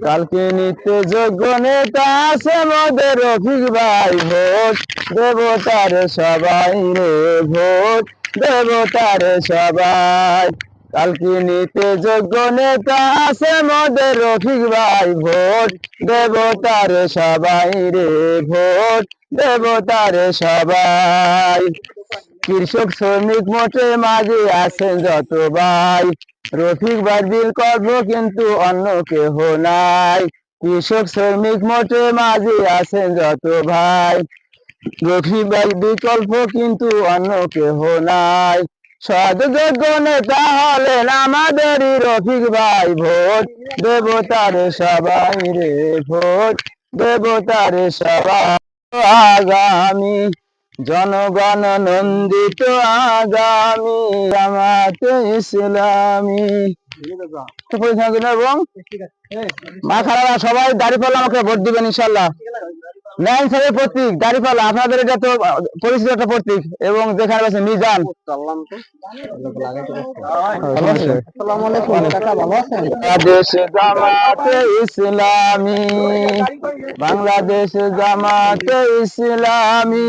কালকে নিতে যোগ্য নেতা আছে মোদের রফিক ভাই ভোট। দেবতার সবাই রে ভোট। দেবতার সবাই। কালকে নিতে যোগ্য নেতা আছে মোদের রফিক ভাই ভোট। দেবতার সবাই রে ভোট। দেবতার সবাই। কৃষক শ্রমিক মোটে মাঝে আছেন যত ভাই রফিক ভাই বিকল্প কিন্তু অন্য কেহ নাই। কৃষক শ্রমিক মোটে মাঝে আছেন যত ভাই রফিক ভাই বিকল্প কিন্তু অন্য কেহ নাই। সদযোগ্য নেতা হলেন আমাদেরই রফিক ভাই ভোট। দেবতার সবাই রে ভোট। দেবতার সবাই আগামী। জনগণ নন্দিত আগামী, জামাতে ইসলামী। এবং মা খারাপ সবাই দাঁড়িপাল্লা আমাকে ভোট দিবেন, ইনশাল্লাহ। ন্যায় সাহেব প্রতীক দাঁড়িপাল্লা আপনাদের এটা তো পরিচিত একটা প্রতীক এবং যেখানে আছে মিজান। বাংলাদেশ জামাতে ইসলামী, বাংলাদেশ জামাতে ইসলামী।